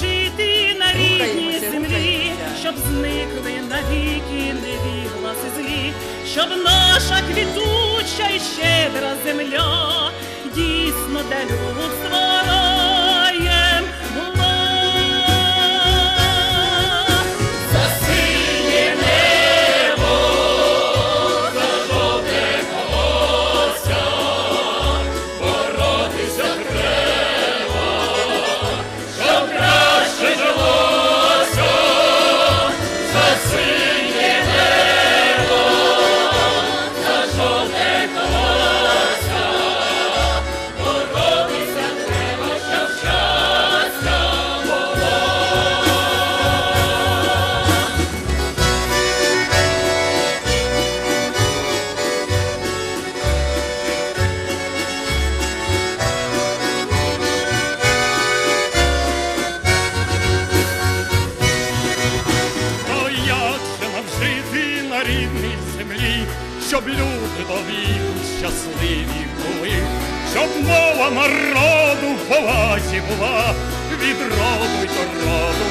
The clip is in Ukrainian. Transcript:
жити на рідній землі, щоб зникли навіки невігласи злі, щоб наша квітуча і щедра земля дійсно для людства щоб люди до віку щасливі були, щоб мова народу в повазі була, від роду й до роду